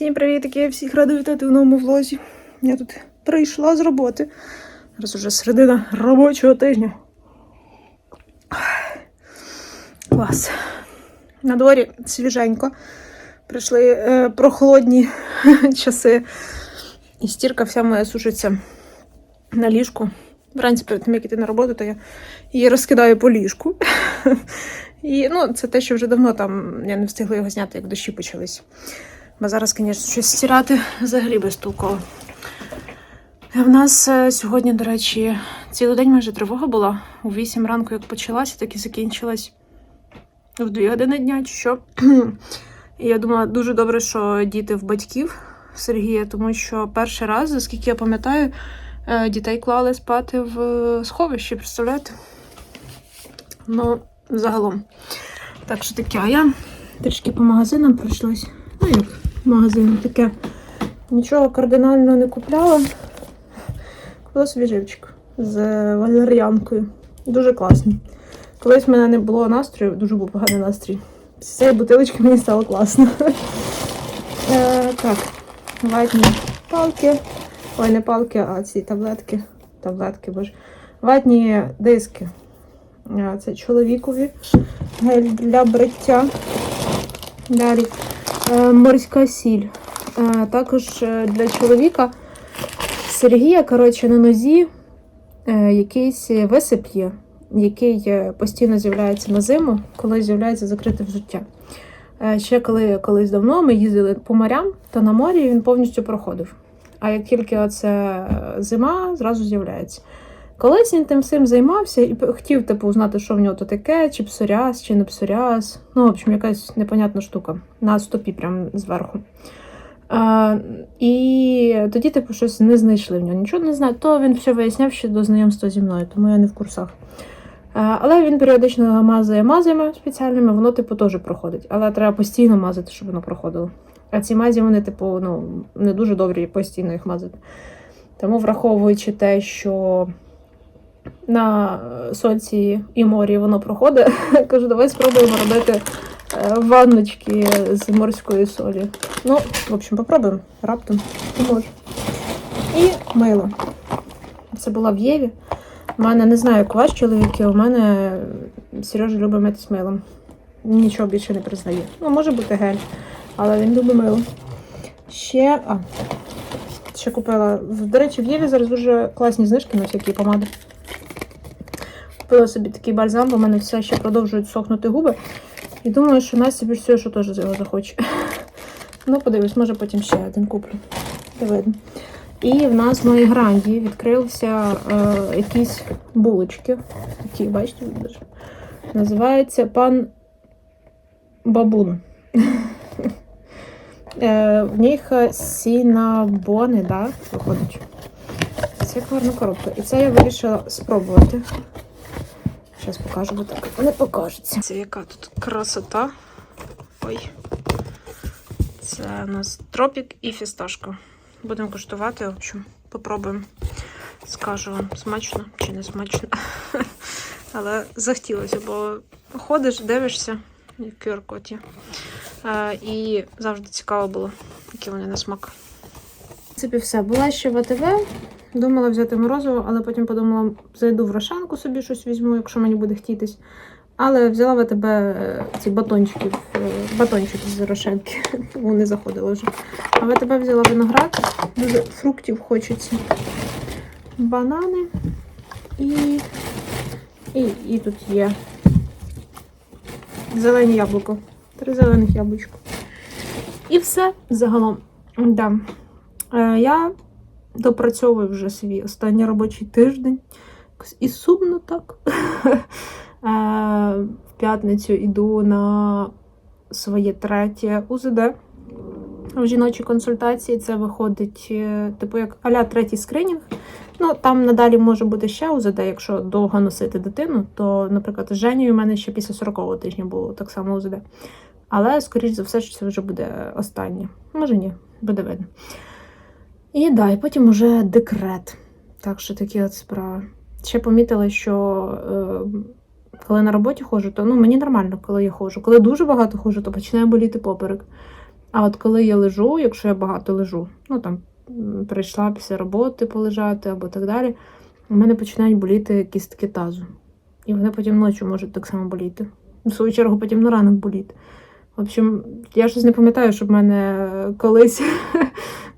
Всім привіт, я всіх рада вітати в новому влозі. Я тут прийшла з роботи. Зараз уже середина робочого тижня. Клас. На дворі свіженько. Прийшли е, прохолодні часи. І стірка вся моя сушиться на ліжку. Вранці перед тим, як іти на роботу, то я її розкидаю по ліжку. І ну, це те, що вже давно там я не встигла його зняти, як дощі почались. Бо зараз, звісно, щось стирати взагалі безтолково. В нас е, сьогодні, до речі, цілий день майже тривога була. У 8 ранку, як почалася, так і закінчилась в 2 години дня, чи що. І я думала, дуже добре, що діти в батьків Сергія, тому що перший раз, наскільки я пам'ятаю, е, дітей клали спати в е, сховищі, представляєте? Ну, загалом. Так що таке, а я трішки по магазинам пройшлась. Ну, як магазин таке. Нічого кардинально не купляла. Купила собі живчик з валер'янкою. Дуже класний. Колись в мене не було настрою, дуже був поганий настрій. З цієї бутилочки мені стало класно. Е, так, ватні палки. Ой, не палки, а ці таблетки. Таблетки, боже. Ватні диски. Е, Це чоловікові. Гель для бриття. Далі. Е, Морська сіль. Е, Також е, для чоловіка Сергія, коротше, на нозі якийсь висип є, який постійно з'являється на зиму, коли з'являється закрите взуття. Е, Ще коли колись давно ми їздили по морям, то на морі він повністю проходив. А як тільки оце зима, зразу з'являється. Колись він тим всім займався і хотів, типу, знати, що в нього то таке, чи псоріаз, чи не псоріаз. Ну, в общем, якась непонятна штука. На стопі прям зверху. А, і тоді, типу, щось не знайшли в нього. Нічого не знаю. То він все виясняв ще до знайомства зі мною, тому я не в курсах. А, але він періодично мазає мазями спеціальними, воно, типу, теж проходить. Але треба постійно мазати, щоб воно проходило. А ці мазі, вони, типу, ну, не дуже добрі постійно їх мазати. Тому, враховуючи те, що на сонці і морі воно проходить, кажу, давай спробуємо робити е, ванночки з морської солі. Ну, в общем, попробуємо. Раптом поможе. І мило. Це була в Єві. У мене не знаю, як ваш чоловік, у мене Сережа любить митись милом. Нічого більше не признає. Ну, може бути гель, але він любить мило. Ще. А, ще купила. До речі, в Єві зараз дуже класні знижки на всякі помади. Купила собі такий бальзам, бо в мене все ще продовжують сохнути губи. І думаю, що Настя більш всього, що теж його захоче. Ну, подивись, може потім ще один куплю. Не видно. І в нас в моїй гранді відкрився е, якісь булочки. Такі, бачите? Називається пан Бабун. Е, в них сінабони, да, виходить. Це гарна коробка. І це я вирішила спробувати. Зараз покажу, бо так не покажеться. Це яка тут красота. Ой. Це у нас тропік і фісташка. Будемо куштувати, в общем, попробуємо. Скажу вам, смачно чи не смачно. Але захотілося, бо ходиш, дивишся, як QR-код є. Е, І завжди цікаво було, які вони на смак. В принципі, все. Була ще в АТВ. Думала взяти морозиво, але потім подумала, зайду в Рошанку собі щось візьму, якщо мені буде хотітись. Але взяла в АТБ е, ці батончики, е, батончики з Рошенки. Вони заходили вже. А в АТБ взяла виноград, дуже фруктів хочеться. Банани і, і, і тут є зелені яблуко. Три зелених яблучка. І все загалом. Да. Е, я допрацьовую вже свій останній робочий тиждень. І сумно так. В п'ятницю йду на своє третє УЗД. В жіночій консультації це виходить, е, типу, як аля третій скринінг. Ну, там надалі може бути ще УЗД, якщо довго носити дитину, то, наприклад, з Женєю у мене ще після 40-го тижня було так само УЗД. Але, скоріш за все, що це вже буде останнє. Може ні, буде видно. І да, і потім уже декрет. Так що такі от справи. Ще помітила, що е, коли на роботі ходжу, то ну, мені нормально, коли я ходжу. Коли дуже багато ходжу, то починає боліти поперек. А от коли я лежу, якщо я багато лежу, ну там прийшла після роботи полежати або так далі, у мене починають боліти кістки тазу. І вони потім ночі можуть так само боліти. В свою чергу потім на ранок боліти. В общем, я щось не пам'ятаю, щоб в мене колись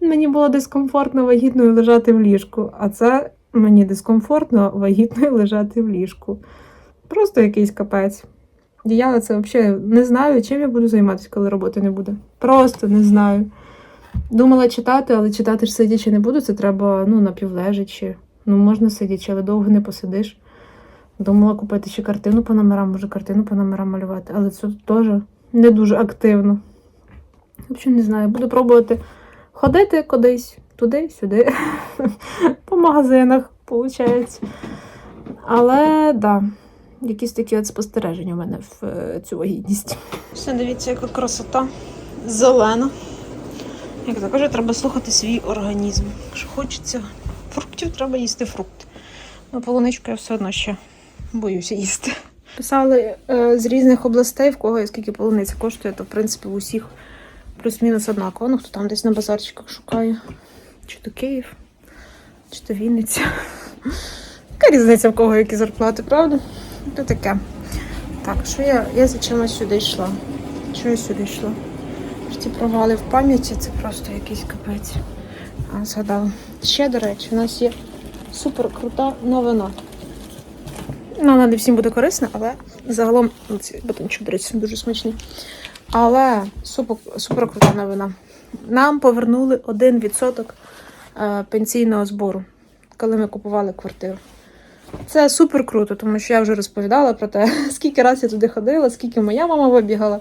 мені було дискомфортно вагітною лежати в ліжку, а це мені дискомфортно вагітною лежати в ліжку. Просто якийсь капець. Я це взагалі не знаю, чим я буду займатися, коли роботи не буде. Просто не знаю. Думала читати, але читати ж сидячи не буду, це треба ну, напівлежачи. Ну, можна сидячи, але довго не посидиш. Думала купити ще картину по номерам, може картину по номерам малювати, але це теж не дуже активно. Взагалі не знаю, буду пробувати ходити кудись, туди, сюди, по магазинах, виходить. Але да, якісь такі от спостереження у мене в е, цю вагітність. Все, дивіться, яка красота. Зелена. Як то кажуть, треба слухати свій організм. Якщо хочеться фруктів, треба їсти фрукти. Ну, полуничку я все одно ще боюся їсти. Писали е, з різних областей, в кого і скільки полуниця коштує, то в принципі в усіх плюс-мінус однаково. Ну, хто там десь на базарчиках шукає. Чи то Київ, чи то Вінниця. Яка різниця в кого які зарплати, правда? То таке. Так, що я, я за чимось сюди йшла? Що я сюди йшла? Ті провали в пам'яті це просто якийсь капець. А, згадала. Ще, до речі, у нас є супер крута новина. Ну, вона не всім буде корисна, але загалом ці батончик, до речі, дуже смачний. Але супер, супер крута новина. Нам повернули 1% е, пенсійного збору, коли ми купували квартиру. Це супер круто, тому що я вже розповідала про те, скільки разів я туди ходила, скільки моя мама вибігала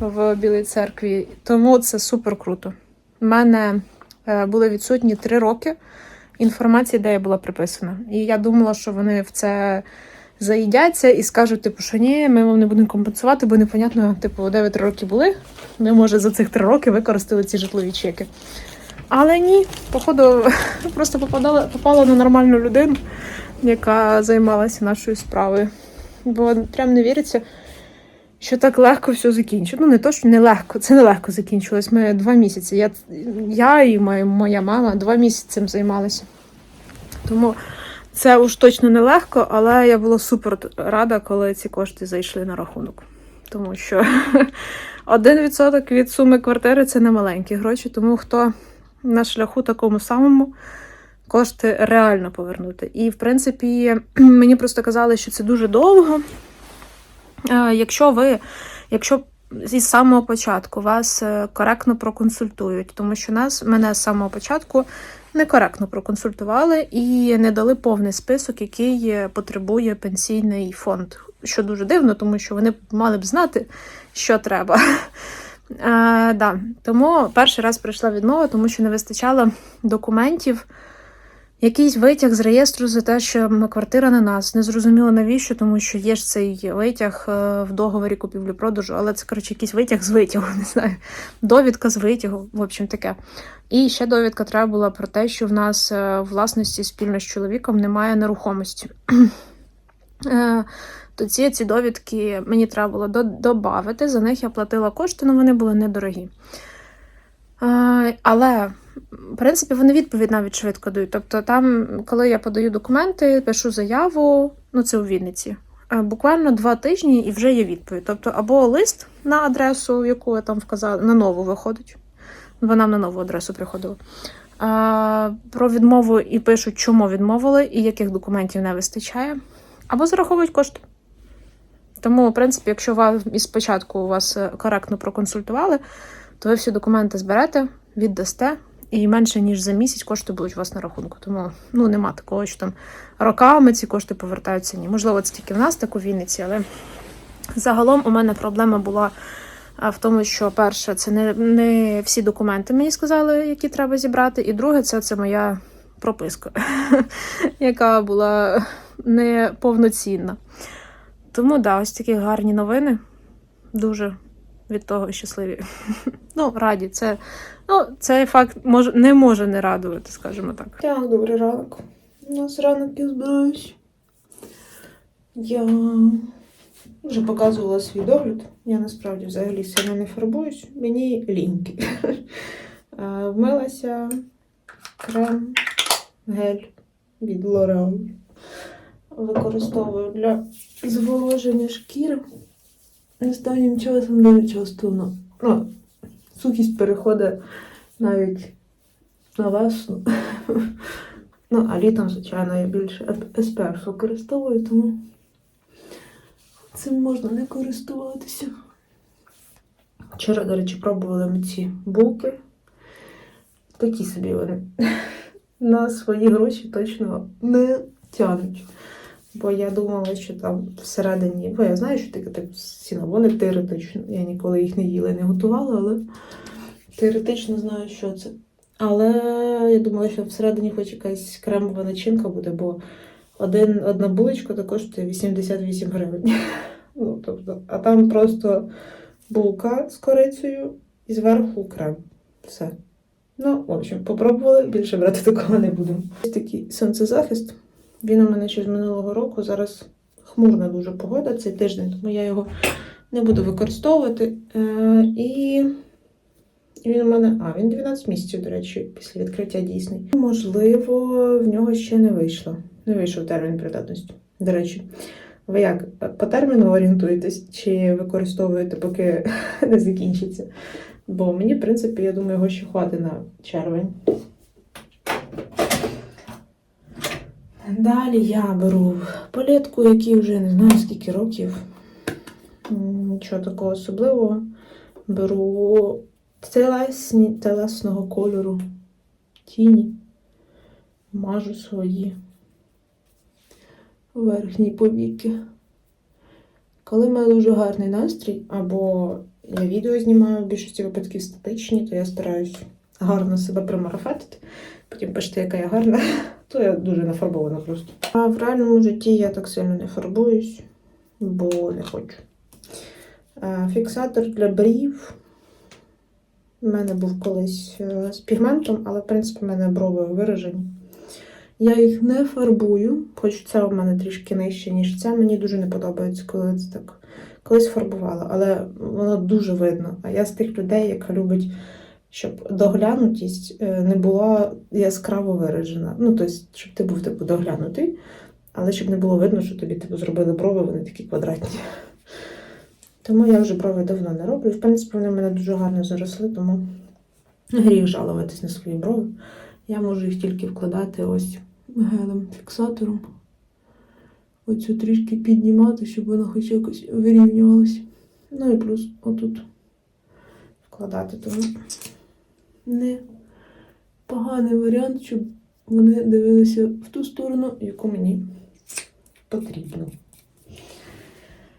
в Білій церкві. Тому це супер круто. У мене е, були відсутні три роки інформації, де я була приписана. І я думала, що вони в це заїдяться і скажуть, типу, що ні, ми вам не будемо компенсувати, бо непонятно, типу, де ви три роки були. Ми, може, за цих три роки використали ці житлові чеки. Але ні, походу, просто попадала, попала на нормальну людину, яка займалася нашою справою. Бо прям не віриться, що так легко все закінчилось. Ну, не то, що не легко, це не легко закінчилось. Ми два місяці. Я, я і моя, моя мама два місяці цим займалися. Тому це уж точно не легко, але я була супер рада, коли ці кошти зайшли на рахунок. Тому що 1% від суми квартири це не маленькі гроші, тому хто на шляху такому самому кошти реально повернути. І, в принципі, мені просто казали, що це дуже довго. Якщо ви, якщо зі самого початку вас е, коректно проконсультують, тому що нас, мене з самого початку некоректно проконсультували і не дали повний список, який е, потребує пенсійний фонд. Що дуже дивно, тому що вони мали б знати, що треба. Е. Тому перший раз прийшла відмова, тому що не вистачало документів. Якийсь витяг з реєстру за те, що квартира на нас. Не зрозуміло навіщо, тому що є ж цей витяг е, в договорі купівлі-продажу, але це, коротше, якийсь витяг з витягу, не знаю. Довідка з витягу, в общем, таке. І ще довідка треба була про те, що в нас е, власності спільно з чоловіком немає нерухомості. Е, То ці, ці довідки мені треба було додати. За них я платила кошти, але вони були недорогі. Е, Але в принципі, вони відповідь навіть швидко дають. Тобто, там, коли я подаю документи, пишу заяву, ну це у Вінниці. е, Буквально два тижні і вже є відповідь. Тобто, або лист на адресу, яку я там вказала, на нову виходить. Вона на нову адресу приходила. А, про відмову і пишуть, чому відмовили і яких документів не вистачає, або зараховують кошти. Тому, в принципі, якщо вас із спочатку вас е, коректно проконсультували, то ви всі документи зберете, віддасте, і менше ніж за місяць кошти будуть у вас на рахунку. Тому ну нема такого, що там роками ці кошти повертаються. Ні, можливо, це тільки в нас так у Вінниці, але загалом у мене проблема була а, в тому, що перше, це не, не всі документи мені сказали, які треба зібрати. І друге, це, це моя прописка, яка була неповноцінна. Тому да, ось такі гарні новини. Дуже від того щасливі. Ну, раді. Це, ну, цей факт може, не може не радувати, скажімо так. Так, добрий ранок. У нас ранок я збираюсь. Я Вже показувала свій догляд. Я насправді взагалі сильно не фарбуюсь. Мені ліньки. Е, Вмилася крем, гель від L'Oreal. Використовую для зволоження шкіри. Останнім часом дуже часто. Ну, сухість переходить навіть на весну. Ну, а літом, звичайно, я більше SPF використовую, тому цим можна не користуватися. Вчора, до речі, пробували ми ці булки. Такі собі вони. На свої гроші точно не тянуть. Бо я думала, що там всередині, бо я знаю, що таке так сінабони теоретично. Я ніколи їх не їла і не готувала, але теоретично знаю, що це. Але я думала, що всередині хоч якась кремова начинка буде, бо один, одна булочка то коштує 88 гривень. Ну, тобто, а там просто булка з корицею і зверху крем. Все. Ну, в общем, попробували, більше брати такого не будемо. Ось такий сонцезахист. Він у мене ще з минулого року. Зараз хмурна дуже погода цей тиждень, тому я його не буду використовувати. Е, і він у мене. А, він 12 місяців, до речі, після відкриття дійсний. Можливо, в нього ще не вийшло. Не вийшов термін придатності. До речі, ви як по терміну орієнтуєтесь чи використовуєте, поки не закінчиться? Бо мені, в принципі, я думаю, його ще хватить на червень. Далі я беру палетку, якій вже не знаю скільки років. Нічого такого особливого. Беру телесні, телесного кольору тіні. Мажу свої верхні повіки. Коли в мене дуже гарний настрій, або я відео знімаю в більшості випадків статичні, то я стараюсь гарно себе примарафетити. Потім пишете, яка я гарна, то я дуже нафарбована просто. А в реальному житті я так сильно не фарбуюсь, бо не хочу. Фіксатор для брів. У мене був колись е, з пігментом, але в принципі в мене брови виражені. Я їх не фарбую, хоч це у мене трішки нижче, ніж це. Мені дуже не подобається, коли це так. Колись фарбувала, але воно дуже видно. А я з тих людей, яка любить, щоб доглянутість е, не була яскраво виражена. Ну, тобто, щоб ти був типу доглянутий, але щоб не було видно, що тобі типу, зробили брови, вони такі квадратні. Тому я вже брови давно не роблю. В принципі, вони в мене дуже гарно заросли, тому гріх жалуватись на свої брови. Я можу їх тільки вкладати ось гелем фіксатором. Оцю трішки піднімати, щоб вона хоч якось вирівнювалася. Ну і плюс отут вкладати. Тому не поганий варіант, щоб вони дивилися в ту сторону, яку мені потрібно.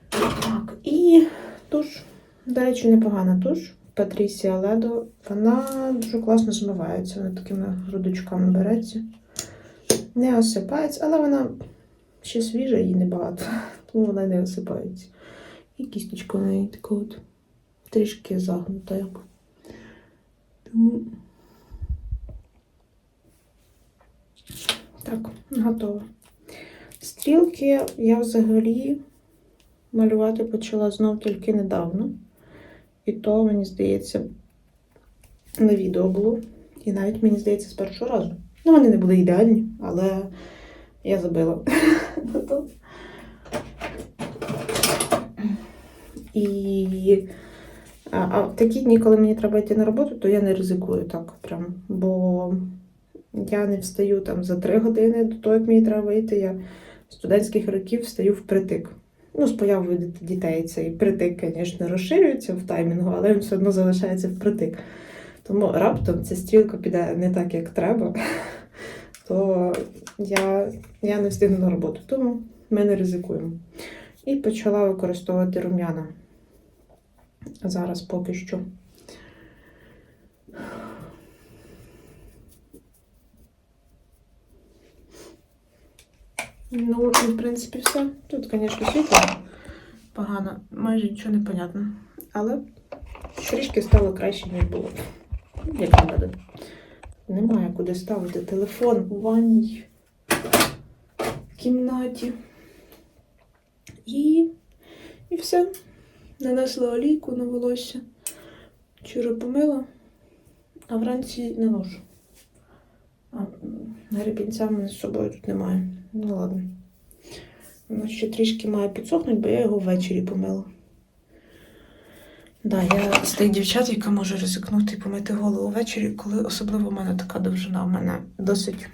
Так, і туш. До речі, непогана туш. Патрісія Ледо. Вона дуже класно змивається. Вона такими грудочками береться. Не осипається, але вона ще свіжа і небагато, тому вона не осипається. І кісточка в неї така от трішки загнута як. Тому так, готово. Стрілки я взагалі малювати почала знов тільки недавно. І то, мені здається, на відео було. І навіть, мені здається, з першого разу. Ну, вони не були ідеальні, але я забила. І а, в такі дні, коли мені треба йти на роботу, то я не ризикую так прям. Бо я не встаю там за три години до того, як мені треба вийти. Я студентських років встаю впритик. Ну, з появою дітей цей притик, звісно, розширюється в таймінгу, але він все одно залишається впритик. Тому раптом ця стрілка піде не так, як треба, то я, я не встигну на роботу. Тому ми не ризикуємо. І почала використовувати рум'яна. Зараз поки що. Ну, і, в принципі, все. Тут, звісно, світло погано, майже нічого не понятно. Але трішки стало краще, ніж було. Як на. Немає куди ставити телефон у ванній кімнаті. І І все. Нанесла олійку на волосся. Вчора помила, а вранці наношу. А гребінця мене з собою тут немає. Ну ладно. Воно ще трішки має підсохнути, бо я його ввечері помила. Да, я з тих дівчат, яка може ризикнути і помити голову ввечері, коли особливо в мене така довжина. В мене досить.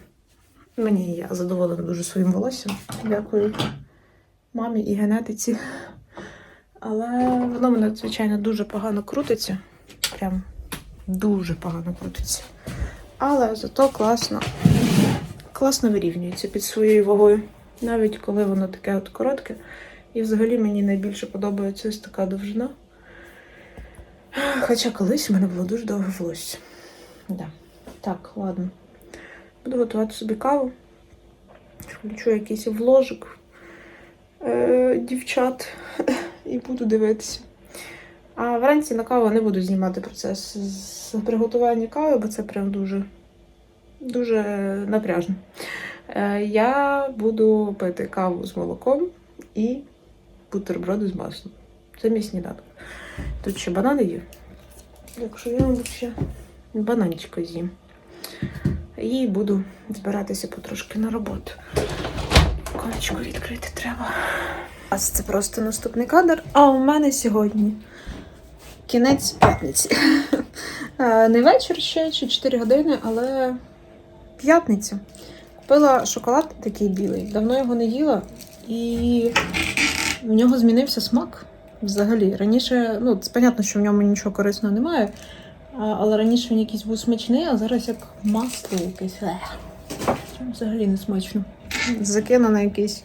Мені я задоволена дуже своїм волоссям. Дякую мамі і генетиці. Але воно мене, звичайно, дуже погано крутиться. Прям дуже погано крутиться. Але зато класно, класно вирівнюється під своєю вагою. Навіть коли воно таке от коротке. І взагалі мені найбільше подобається ось така довжина. Хоча колись в мене було дуже довге волосся. Да. Так, ладно. Буду готувати собі каву. Включу якийсь вложик е, дівчат і буду дивитися. А вранці на каву не буду знімати процес з приготування кави, бо це прям дуже, дуже напряжно. Е, я буду пити каву з молоком і бутерброди з маслом. Це мій сніданок. Тут ще банани є. Якщо я, мабуть, ще бананчика з'їм. І буду збиратися потрошки на роботу. Конечку відкрити треба. А це просто наступний кадр. А у мене сьогодні кінець п'ятниці. Е, Не вечір ще, чи 4 години, але п'ятниця. Купила шоколад такий білий. Давно його не їла, і в нього змінився смак. Взагалі, раніше, ну, це понятно, що в ньому нічого корисного немає, але раніше він якийсь був смачний, а зараз як масло якесь. Взагалі не смачно. Закину на якийсь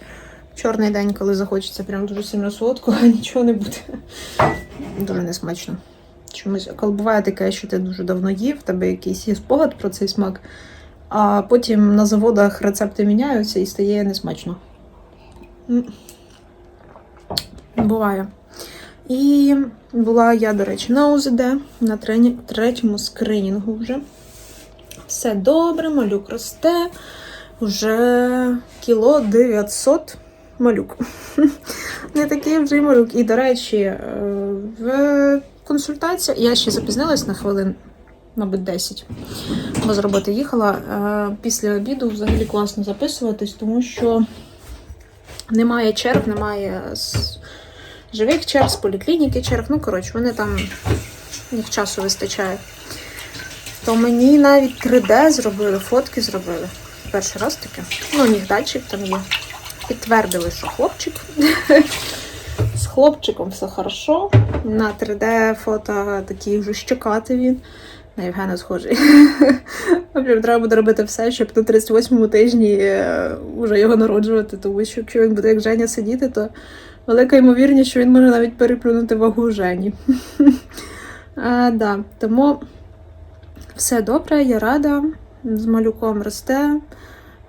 чорний день, коли захочеться прям дуже сильно солодкого, а нічого не буде. Дуже несмачно. Чомусь, коли буває таке, що ти дуже давно їв, в тебе якийсь є спогад про цей смак, а потім на заводах рецепти міняються і стає несмачно. Буває. І була я, до речі, на ОЗД на третьому скринінгу вже. Все добре, малюк росте. Вже кіло 900 малюк. Не такий вже й малюк. І, до речі, е, в консультації я ще запізнилась на хвилин, мабуть, 10. Бо з роботи їхала. Е, Після обіду взагалі класно записуватись, тому що немає черг, немає живих черг, з поліклініки черг. Ну, коротше, вони там їх часу вистачає. То мені навіть 3D зробили, фотки зробили. Перший раз таке. Ну, у них датчик там є. Підтвердили, що хлопчик. З хлопчиком все хорошо. На 3D фото такий вже щекатий він. На Євгена схожий. Треба буде робити все, щоб на 38-му тижні е, вже його народжувати, тому що якщо він буде як Женя сидіти, то велика ймовірність, що він може навіть переплюнути вагу Жені. а, да, тому все добре, я рада. З малюком росте.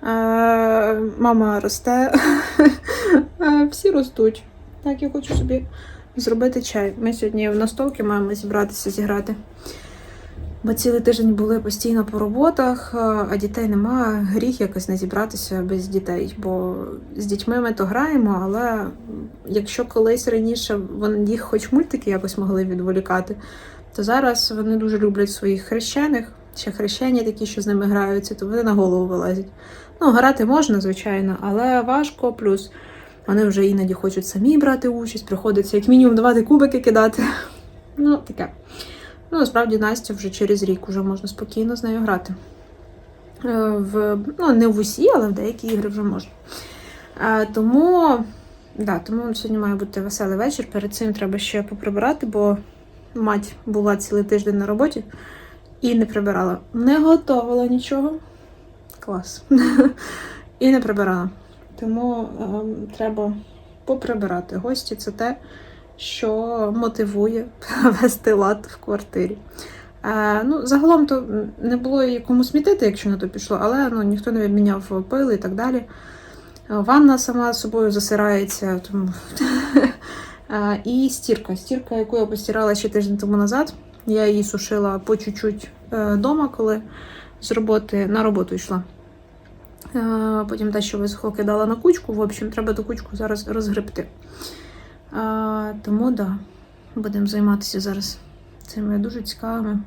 Мама росте. Всі ростуть. Так, я хочу собі зробити чай. Ми сьогодні в настолки маємо зібратися зіграти. Бо цілий тиждень були постійно по роботах, а дітей нема. Гріх якось не зібратися без дітей. Бо з дітьми ми то граємо, але якщо колись раніше їх хоч мультики якось могли відволікати, то зараз вони дуже люблять своїх хрещених, ще хрещені такі, що з ними граються, то вони на голову вилазять. Ну, грати можна, звичайно, але важко. Плюс вони вже іноді хочуть самі брати участь, приходиться як мінімум давати кубики кидати. Ну, таке. Ну, насправді Настя вже через рік вже можна спокійно з нею грати. Е, В, ну, не в усі, але в деякі ігри вже можна. Е, Тому, да, тому сьогодні має бути веселий вечір. Перед цим треба ще поприбирати, бо мать була цілий тиждень на роботі і не прибирала. Не готувала нічого. Клас. і не прибирала. Тому ем, треба поприбирати. Гості це те, що мотивує вести лад в квартирі. Е, ну, загалом то не було і кому смітити, якщо на то пішло, але ну, ніхто не відміняв пили і так далі. Е, Ванна сама собою засирається. Тому... Е, і стірка. Стірка, яку я постирала ще тиждень тому назад. Я її сушила по чуть-чуть вдома, коли з роботи на роботу йшла. Е, Потім те, що висохло, кидала на кучку. В общем, треба ту кучку зараз розгребти. А, тому да, будемо займатися зараз цими дуже цікавими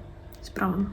справами.